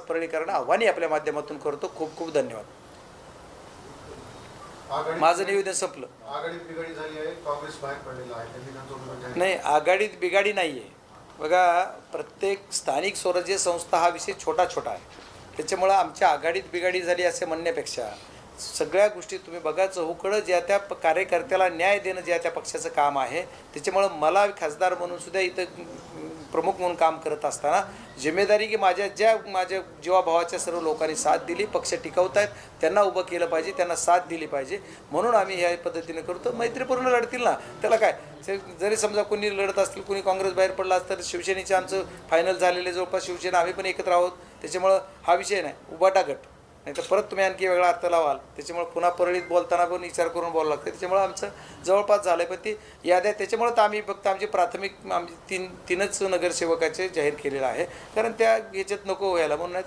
परळीकरांना आव्हानही आपल्या माध्यमातून करतो. खूप खूप धन्यवाद. माझं निवेदन संपलं. नाही आघाडीत बिघाडी नाही आहे बघा प्रत्येक स्थानिक स्वराज्य संस्था हा विषय छोटा छोटा आहे. त्याच्यामुळं आमच्या आघाडीत बिघाडी झाली असे म्हणण्यापेक्षा सगळ्या गोष्टी तुम्ही बघा चहूकडं ज्या त्या प- कार्यकर्त्याला न्याय देणं ज्या त्या पक्षाचं काम आहे त्याच्यामुळं मला खासदार म्हणून सुद्धा इथं प्रमुख म्हणून काम करत असताना जिम्मेदारी की माझ्या ज्या माझ्या जीवाभावाच्या सर्व लोकांनी साथ दिली पक्ष टिकवत आहेत त्यांना उभं केलं पाहिजे त्यांना साथ दिली पाहिजे. म्हणून आम्ही ह्या पद्धतीने करतो. मैत्रीपूर्ण लढतील ना. त्याला काय? ते जरी समजा कोणी लढत असतील कोणी काँग्रेस बाहेर पडला असतं तर शिवसेनेचं आमचं फायनल झालेले जवळपास शिवसेना आम्ही पण एकत्र आहोत. त्याच्यामुळं हा विषय नाही. उबाटा गट नाही तर परत तुम्ही आणखी वेगळा अर्थ लावाल. त्याच्यामुळे पुन्हा परळीत बोलताना पण विचार करून बोलावं लागतं. त्याच्यामुळे आमचं जवळपास झालं आहे पण ती याद्या त्याच्यामुळे तर आम्ही फक्त आमची प्राथमिक आमची तीन तीनच नगरसेवकाचे जाहीर केलेलं आहे. कारण त्या ह्याच्यात नको व्हायला. म्हणून